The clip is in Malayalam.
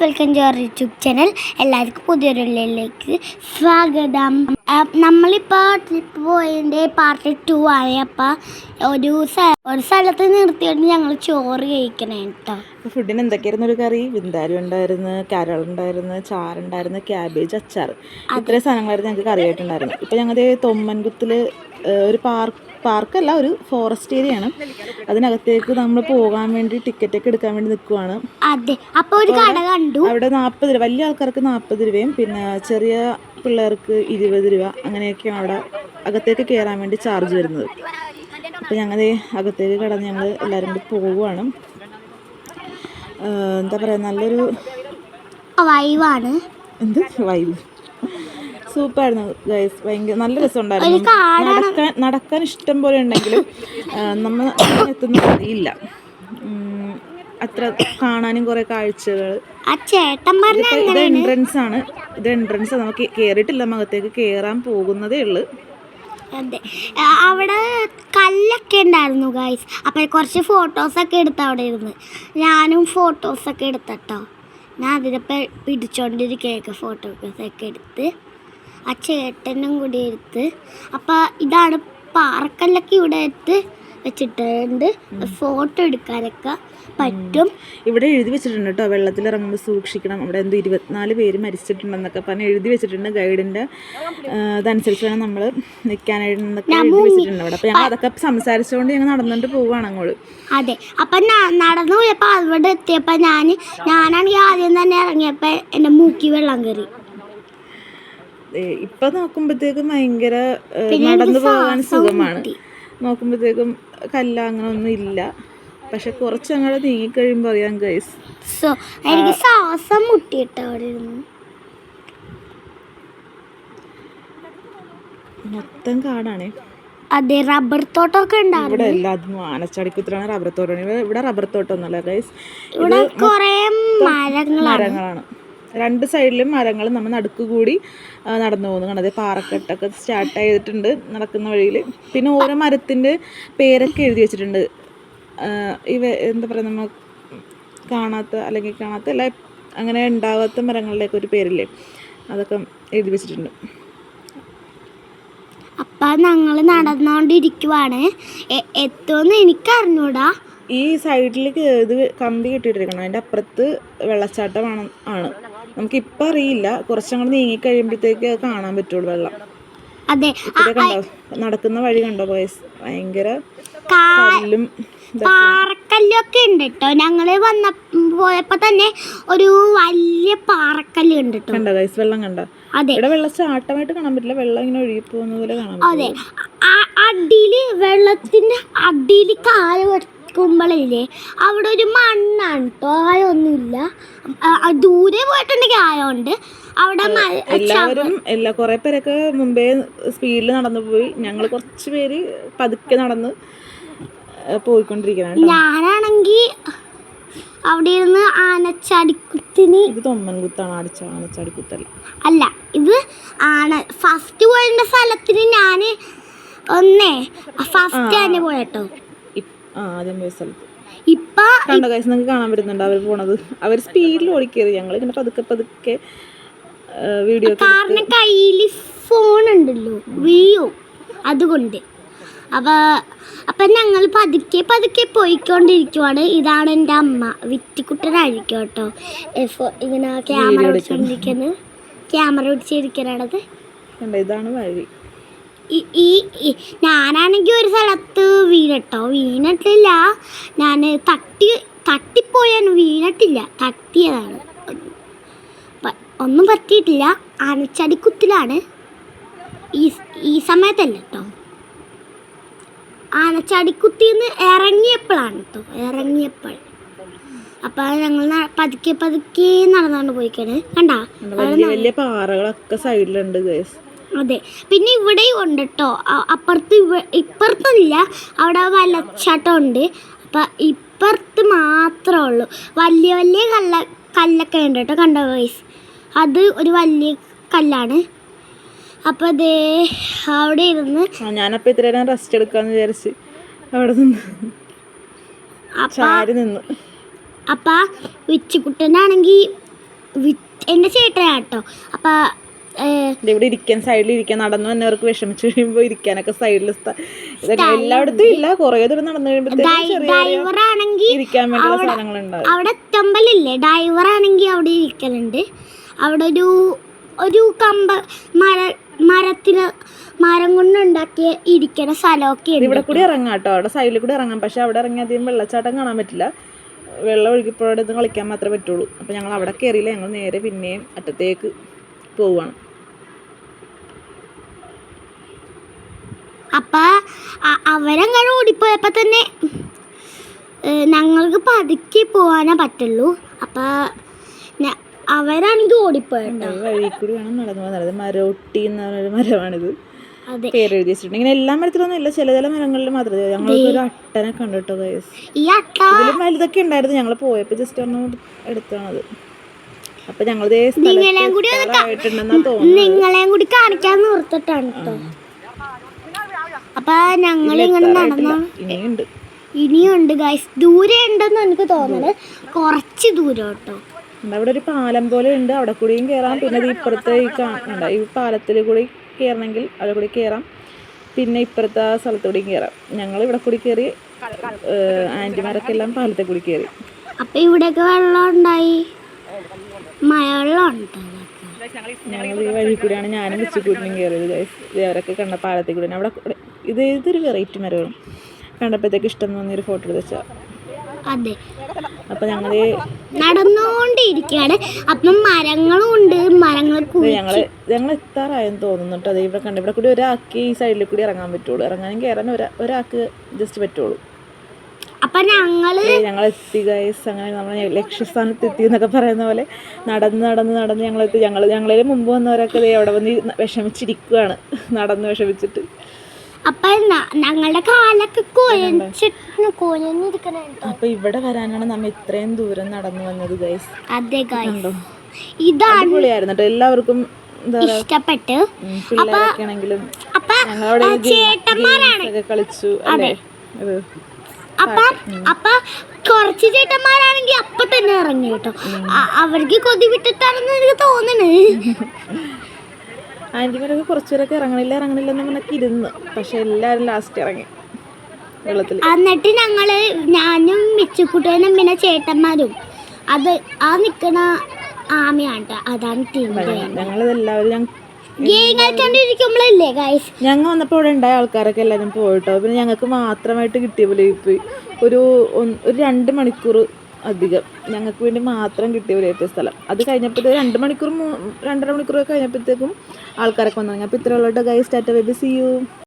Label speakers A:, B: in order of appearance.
A: Welcome to our YouTube channel എല്ലാവർക്കും പുതിയൊരു ഉള്ളിലേക്ക് സ്വാഗതം. നമ്മളിപ്പോൾ ട്രിപ്പ് പോയതിന്റെ പാർട്ട് ടു ആണ്. അപ്പം ഒരു ഒരു സ്ഥലത്ത് നിർത്തിയിട്ട് ഞങ്ങൾ ചോറ് കഴിക്കണേ കേട്ടോ
B: ഫുഡിന് എന്തൊക്കെയായിരുന്നു ഒരു കറി? വിന്താരി ഉണ്ടായിരുന്നു കരൾ ഉണ്ടായിരുന്നു ചാറുണ്ടായിരുന്നു ക്യാബേജ് അച്ചാർ. ഇത്രയും സാധനങ്ങളായിരുന്നു ഞങ്ങൾക്ക് കറിയായിട്ടുണ്ടായിരുന്നു. ഇപ്പം ഞങ്ങളുടെ തൊമ്മൻകുത്തിൽ ഒരു പാർക്ക് പാർക്കല്ല ഒരു ഫോറസ്റ്റ് ഏരിയ ആണ് അതിനകത്തേക്ക് നമ്മൾ പോകാൻ വേണ്ടി ടിക്കറ്റ് ഒക്കെ എടുക്കാൻ വേണ്ടി നിൽക്കുവാണ് അവിടെ നാൽപ്പത് രൂപ വലിയ ആൾക്കാർക്ക് നാൽപ്പത് രൂപയും പിന്നെ ചെറിയ പിള്ളേർക്ക് ഇരുപത് രൂപ അങ്ങനെയൊക്കെയാണ് അവിടെ അകത്തേക്ക് കയറാൻ വേണ്ടി ചാർജ് വരുന്നത്. അപ്പോൾ ഞങ്ങൾ അകത്തേക്ക് കടന്ന് ഞങ്ങൾ എല്ലാവരും കൂടി പോവുകയാണ്. എന്താ പറയുക നല്ലൊരു
A: വൈവാണ്
B: എന്ത്? വൈബ് സൂപ്പറായിരുന്നു ഗൈസ് ഭയങ്കര നല്ല രസമുണ്ടായിരുന്നു. നടക്കാൻ നടക്കാൻ ഇഷ്ടം പോലെ ഉണ്ടെങ്കിലും നമ്മൾ എത്തുന്ന അറിയില്ല അത്ര കാണാനും കുറെ കാഴ്ചകൾ. ഇത് എൻട്രൻസ് ആണ്. ഇത് എൻട്രൻസ് നമുക്ക് കേറിയിട്ടില്ല മകത്തേക്ക് കേറാൻ പോകുന്നതേ ഉള്ളു.
A: അതെ. അവിടെ കല്ലൊക്കെ ഉണ്ടായിരുന്നു ഗൈസ് അപ്പോൾ കുറച്ച് ഫോട്ടോസൊക്കെ എടുത്ത് അവിടെ ഇരുന്ന്. ഞാനും ഫോട്ടോസൊക്കെ എടുത്തട്ടോ. ഞാൻ അതിനിപ്പോൾ പിടിച്ചോണ്ടിരിക്കുകയൊക്കെ ഫോട്ടോസൊക്കെ എടുത്ത് ആ ചേട്ടനും കൂടി എടുത്ത്. അപ്പോൾ ഇതാണ് പാറക്കല്ലൊക്കെ ഇവിടെ എടുത്ത് വെച്ചിട്ടുണ്ട്. ഫോട്ടോ എടുക്കാനൊക്കെ പറ്റും.
B: ഇവിടെ എഴുതി വെച്ചിട്ടുണ്ട് കേട്ടോ വെള്ളത്തിൽ ഇറങ്ങുമ്പോൾ സൂക്ഷിക്കണം. അവിടെ എന്തോ ഇരുപത്തിനാല് പേര് മരിച്ചിട്ടുണ്ടെന്നൊക്കെ പറഞ്ഞ് എഴുതി വെച്ചിട്ടുണ്ട് ഗൈഡിന്റെ അതനുസരിച്ച് വേണം നമ്മൾ നിൽക്കാനായിട്ട് എഴുതി വെച്ചിട്ടുണ്ട് അവിടെ അപ്പോൾ ഞങ്ങൾ അതൊക്കെ സംസാരിച്ചുകൊണ്ട് ഞങ്ങൾ നടന്നുകൊണ്ട് പോവുകയാണ് അങ്ങോട്ട്.
A: അതെ. അപ്പം നടന്നു പോയപ്പോൾ അവിടെ എത്തിയപ്പോൾ ഞാൻ ഞാനാണെങ്കിൽ ആദ്യം തന്നെ ഇറങ്ങിയപ്പോൾ എന്റെ മൂക്കി വെള്ളം കയറി
B: ഇപ്പൊ നോക്കുമ്പോഴത്തേക്കും ഭയങ്കര നടന്നു പോകാൻ സുഖമാണ്. നോക്കുമ്പോഴത്തേക്കും കല്ല അങ്ങനെ ഒന്നും ഇല്ല. പക്ഷെ കുറച്ച് അങ്ങോട്ട് നീങ്ങിക്കഴിയുമ്പോൾ അറിയാം ഗൈസ്
A: സോ എനിക്ക് ശ്വാസം മുട്ടിയിട്ട് അവിടെ ഇരുന്നു.
B: മൊത്തം കാടാണേ.
A: അതെ റബ്ബർ തോട്ടമൊക്കെ
B: ഇവിടെ എല്ലാതും ആനച്ചാടിക്കുത്തിലാണ് റബ്ബർ തോട്ടം ഇവിടെ റബ്ബർ തോട്ടം തോട്ടമൊന്നുമല്ല ഗൈസ്
A: ഇവിടെ കുറേ മരങ്ങളാണ്.
B: മരങ്ങളാണ്. രണ്ട് സൈഡിലും മരങ്ങൾ നമ്മൾ നടുക്ക് കൂടി നടന്നു പോകുന്നു. കണ്ടത് പാറക്കെട്ടൊക്കെ സ്റ്റാർട്ട് ചെയ്തിട്ടുണ്ട് നടക്കുന്ന വഴിയിൽ പിന്നെ ഓരോ മരത്തിന്റെ പേരൊക്കെ എഴുതി വെച്ചിട്ടുണ്ട്. ഇവ എന്താ പറയുക നമ്മൾ കാണാത്ത അല്ലെങ്കിൽ കാണാത്ത അല്ല അങ്ങനെ ഉണ്ടാവാത്ത മരങ്ങളുടെയൊക്കെ ഒരു പേരില്ലേ? അതൊക്കെ എഴുതി വെച്ചിട്ടുണ്ട്.
A: അപ്പം ഞങ്ങൾ നടന്നുകൊണ്ടിരിക്കുവാണ് എത്തുമെന്ന് എനിക്ക് അറിഞ്ഞൂടാ
B: ഈ സൈഡിലേക്ക് ഇത് കമ്പി കെട്ടിയിട്ടിരിക്കണം. അതിന്റെ അപ്പുറത്ത് വെള്ളച്ചാട്ടമാണ് ആണ്. നമുക്കിപ്പോൾ അറിയില്ല കുറച്ചങ്ങോട്ട് നീങ്ങി കഴിയുമ്പോഴത്തേക്ക് കാണാൻ പറ്റുള്ളൂ വെള്ളം.
A: അതെ.
B: കണ്ടോ? നടക്കുന്ന വഴി കണ്ടോ ബോയ്സ് ഭയങ്കര കല്ലും
A: പാറക്കല്ലൊക്കെ ഉണ്ട് കേട്ടോ ഞങ്ങൾ വന്ന പോയപ്പോ തന്നെ ഒരു വലിയ പാറക്കല്ല് ഉണ്ട് കേട്ടോ
B: കണ്ടോ ഗൈസ് വെള്ളം കണ്ടോ?
A: അതെ.
B: ഇവിടെ വെള്ളച്ചാട്ടമായിട്ട് കാണാൻ പറ്റില്ല. വെള്ളം ഇങ്ങനെ ഒഴുകി പോകുന്ന പോലെ കാണാൻ
A: അതെ. അടിയിൽ വെള്ളത്തിന്റെ അടിയിൽ കാൽ വെക്കുമ്പോഴില്ലേ അവിടെ ഒരു മണ്ണാണ് കേട്ടോ ആയൊന്നുമില്ല ദൂരെ പോയിട്ടുണ്ടെങ്കിൽ ആയോണ്ട് അവിടെ
B: എല്ലാവരും എല്ലാ കുറേ പേരൊക്കെ മുമ്പേ സ്പീഡിൽ നടന്നു പോയി. ഞങ്ങൾ കുറച്ച് പേര് പതുക്കെ നടന്ന് പോയിക്കൊണ്ടിരിക്കണം
A: ഞാനാണെങ്കിൽ അവിടെ ഇരുന്ന് ആനച്ചടിക്കുത്തിന്
B: ഇത് തൊമ്മൻകുത്താണ്. അടിച്ച ആനച്ചാടിക്കുത്തല്ല
A: അല്ല ഇത് ആണ്. ഫസ്റ്റ് പോയതിന്റെ സ്ഥലത്തിന് ഞാൻ ഒന്നേ. ഫസ്റ്റ് തന്നെ പോയട്ടോ.
B: ആ ആദ്യം പോയ സ്ഥലത്ത്.
A: ഇപ്പൊ
B: കണ്ടോ കൈസ് നിങ്ങൾക്ക് കാണാൻ പറ്റുന്നുണ്ട് അവർ പോണത്? അവർ സ്പീഡിൽ ഓടിക്കരുത്. ഞങ്ങൾ ഇങ്ങനെ പതുക്കെ പതുക്കെ വീഡിയോ
A: കാരണം കയ്യിൽ ഫോൺ ഉണ്ടല്ലോ വീയും? അതുകൊണ്ട്. അപ്പൊ അപ്പൊ ഞങ്ങൾ പതുക്കെ പതുക്കെ പോയിക്കൊണ്ടിരിക്കുവാണ്. ഇതാണ് എന്റെ അമ്മ. വിറ്റിക്കുട്ടനായിരിക്കും കേട്ടോ. ഇങ്ങനെ ക്യാമറ പിടിച്ചോണ്ടിരിക്കുന്നത് ക്യാമറ പിടിച്ചിരിക്കണത്
B: കണ്ടോ ഇതാണ് വഴി.
A: ഈ ഞാനാണെങ്കിൽ ഒരു സ്ഥലത്ത് വീണിട്ടോ? വീണിട്ടില്ല. ഞാൻ തട്ടി തട്ടിപ്പോയാണ് വീണിട്ടില്ല. തട്ടിയതാണ്. ഒന്നും പറ്റിയിട്ടില്ല. ആനച്ചടിക്കുത്തിലാണ്. ഈ ഈ സമയത്തല്ല കേട്ടോ ആനച്ചടിക്കുത്തിന്ന് ഇറങ്ങിയപ്പോഴാണ് കേട്ടോ ഇറങ്ങിയപ്പോൾ അപ്പോൾ ഞങ്ങൾ പതുക്കെ പതുക്കെ നടന്നുകൊണ്ട് പോയിക്കാണ്. കണ്ടാ?
B: വലിയ പാറകളൊക്കെ സൈഡിലുണ്ട്
A: അതെ. പിന്നെ ഇവിടെയും ഉണ്ട് കേട്ടോ അപ്പുറത്ത് ഇപ്പുറത്തൊന്നുമില്ല അവിടെ വലച്ചാട്ടം ഉണ്ട്. അപ്പം ഇപ്പുറത്ത് മാത്രമേ ഉള്ളൂ. വലിയ വലിയ കല്ല കല്ലൊക്കെ ഉണ്ട് കേട്ടോ കണ്ട വയസ്സ് അത് ഒരു വലിയ കല്ലാണ്. അപ്പോൾ അതേ അവിടെ ഇരുന്ന്
B: ഞാനപ്പോൾ ഇത്ര നേരം റെസ്റ്റ് എടുക്കാന്ന് വിചാരിച്ച് അവിടെ നിന്ന്
A: അപ്പം
B: ചാരി നിന്ന്.
A: അപ്പം വിച്ചുകുട്ടനാണെങ്കിൽ എന്റെ ചേട്ടനാട്ടോ അപ്പം
B: ഇവിടെ ഇരിക്കാൻ സൈഡിൽ ഇരിക്കാൻ നടന്നു വന്നവർക്ക് വിഷമിച്ചു കഴിയുമ്പോൾ ഇരിക്കാനൊക്കെ സൈഡിൽ എല്ലായിടത്തും ഇല്ല. കുറേ ദൂരം നടന്നു കഴിയുമ്പോഴത്തേക്കും ഇരിക്കാൻ വേണ്ടിയുള്ള സാധനങ്ങളുണ്ടാവും
A: അവിടെ ടെമ്പലില്ലേ ഡ്രൈവർ ആണെങ്കിൽ അവിടെ ഇരിക്കലുണ്ട്. അവിടെ ഒരു ഒരു കമ്പ മര മരത്തിന് മരം കൊണ്ടുണ്ടാക്കിയ ഇരിക്കുന്ന സ്ഥലമൊക്കെ
B: ഇവിടെ കൂടി ഇറങ്ങാം കേട്ടോ. അവിടെ സൈഡിൽ കൂടി ഇറങ്ങാം. പക്ഷെ അവിടെ ഇറങ്ങി അധികം വെള്ളച്ചാട്ടം കാണാൻ പറ്റില്ല. വെള്ളം ഒഴുകിപ്പോഴെടുത്ത് കളിക്കാൻ മാത്രമേ പറ്റുള്ളൂ. അപ്പോൾ ഞങ്ങൾ അവിടെ കയറിയില്ല ഞങ്ങൾ നേരെ പിന്നെയും അറ്റത്തേക്ക് പോവുകയാണ്
A: അപ്പൊ അ- അവരങ്ങനെ ഓടിപ്പോയപ്പോൾ തന്നെ ഞങ്ങൾക്ക് പതുക്കി പോകാനേ പറ്റുള്ളൂ. അപ്പോൾ അവരാണെങ്കിൽ ഓടിപ്പോയിട്ടോ
B: ഈ വഴി കൂടി വേണം നടന്നു പോകുന്നത് മരൊട്ടി എന്ന് പറഞ്ഞൊരു മരമാണിത്.
A: അതെ.
B: പേര് എഴുതി വെച്ചിട്ടുണ്ട് ഇങ്ങനെ എല്ലാ മരത്തിലൊന്നും ഇല്ല. ചില ചില മരങ്ങളിൽ മാത്രമേ ഞങ്ങൾക്ക് ഒരു അട്ടനെ കണ്ടിട്ടോ ഗൈസ്
A: ഈ അട്ട
B: ഇതിലും വലുതൊക്കെ ഉണ്ടായിരുന്നു. ഞങ്ങൾ പോയപ്പോൾ ജസ്റ്റ് ഒന്ന് എടുത്താണത് അപ്പൊ ആയിട്ടുണ്ടെന്നാ തോന്നുന്നു
A: നിങ്ങളെയും കൂടി കാണിക്കാൻ നിർത്തിട്ടാണ് കേട്ടോ. അപ്പൊ ഞങ്ങൾ ഇങ്ങനെ നടന്നു?
B: ഇനിയുണ്ട്.
A: ഗൈസ് ദൂരെ ഉണ്ടെന്ന് എനിക്ക് തോന്നുന്നത് കുറച്ച് ദൂരം കേട്ടോ.
B: അവിടെ ഒരു പാലം പോലെ ഉണ്ട്. അവിടെ കൂടിയും കയറാം പിന്നെ ഇപ്പുറത്തെ ഈ കാണണ്ട ഈ പാലത്തിൽ കൂടി കയറണമെങ്കിൽ അവിടെ കൂടി കയറാം പിന്നെ ഇപ്പുറത്തെ ആ സ്ഥലത്തൂടെയും കയറാം ഞങ്ങൾ ഇവിടെ കൂടി കയറി ആന്റിമാരൊക്കെ എല്ലാം പാലത്തെ കൂടി കയറി
A: അപ്പൊ ഇവിടെയൊക്കെ വെള്ളം ഉണ്ടായി? മഴവെള്ളം ഉണ്ട്?
B: ഞങ്ങൾ ഈ വഴി കൂടിയാണ് ഞാനും വെച്ച് കൂട്ടിനും കയറിയത് ഗൈസ് അവരൊക്കെ കണ്ട പാലത്തിൽ കൂടി അവിടെ ഇത് ഇതൊരു വെറൈറ്റി മരമാണ്? കണ്ടപ്പോഴത്തേക്ക് ഇഷ്ടം തോന്നിയൊരു ഫോട്ടോ എടുത്ത് വെച്ചാൽ
A: അതെ.
B: അപ്പൊ ഞങ്ങൾ
A: നടന്നുകൊണ്ടിരിക്കുകയാണ്. അപ്പം മരങ്ങളും ഉണ്ട്. മരങ്ങൾ
B: ഞങ്ങൾ ഞങ്ങൾ എത്താറായെന്ന് തോന്നുന്നു കേട്ടോ അത് ഇവിടെ കണ്ട. ഇവിടെ കൂടി ഒരാൾക്ക് ഈ സൈഡിൽ കൂടി ഇറങ്ങാൻ പറ്റുള്ളൂ. ഇറങ്ങാനും കയറാൻ ഒരാക്ക് ഒരാൾക്ക് ജസ്റ്റ് പറ്റുള്ളൂ.
A: അപ്പൊ ഞങ്ങൾ
B: ഞങ്ങൾ എത്തി ഗൈസ് അങ്ങനെ നമ്മൾ ലക്ഷ്യസ്ഥാനത്ത് എത്തി എന്നൊക്കെ പറയുന്ന പോലെ നടന്ന് നടന്ന് നടന്ന് ഞങ്ങൾ എത്തി ഞങ്ങൾ ഞങ്ങളിൽ മുമ്പ് വന്നവരൊക്കെ അവിടെ വന്ന് വിഷമിച്ചിരിക്കുകയാണ് നടന്ന് വിഷമിച്ചിട്ട്.
A: അപ്പൊ ഞങ്ങളുടെ കാലൊക്കെ
B: അപ്പൊ ഇവിടെ വരാനാണ് നമ്മൾ ഇത്രയും ദൂരം നടന്നു വന്നത് ഗൈസ്
A: അതെ ഗായ് ഇതാണ്
B: എല്ലാവർക്കും
A: ഇഷ്ടപ്പെട്ടു.
B: കളിച്ചു അല്ലേ? ഇത്
A: അപ്പൊ അപ്പ കുറച്ച് ചേട്ടന്മാരാണെങ്കിൽ അപ്പൊ തന്നെ ഇറങ്ങി കേട്ടോ. അവർക്ക് കൊതി വിട്ടിട്ടാണെന്ന് എനിക്ക് തോന്നണ്.
B: ആന്റിമാരൊക്കെ കുറച്ചുപേരൊക്കെ ഇറങ്ങണില്ല ഇറങ്ങണില്ല എന്ന് പറഞ്ഞൊക്കെ ഇരുന്ന്. പക്ഷെ എല്ലാവരും ലാസ്റ്റ് ഇറങ്ങി. വെള്ളത്തിൽ
A: എന്നിട്ട് ഞങ്ങൾ ഞാനും മിച്ചുക്കുട്ടനും പിന്നെ ചേട്ടന്മാരും അത് ആ നിക്കണ ആമയാണ്. അതാണ് ടീം
B: ഞങ്ങളിത് ഞങ്ങൾ വന്നപ്പോൾ ഇവിടെ ഉണ്ടായ ആൾക്കാരൊക്കെ എല്ലാവരും പോയിട്ടോ. പിന്നെ ഞങ്ങൾക്ക് മാത്രമായിട്ട് കിട്ടിയ പോലെ പോയി ഒരു ഒരു രണ്ട് മണിക്കൂർ അധികം. ഞങ്ങൾക്ക് വേണ്ടി മാത്രം കിട്ടിയ പോലെ പോയ സ്ഥലം. അത് കഴിഞ്ഞപ്പോ രണ്ട് മണിക്കൂർ രണ്ടര മണിക്കൂർ കഴിഞ്ഞപ്പോഴത്തേക്കും ആൾക്കാരൊക്കെ വന്നു അപ്പോൾ ഇത്രയുള്ള guys tata baby see you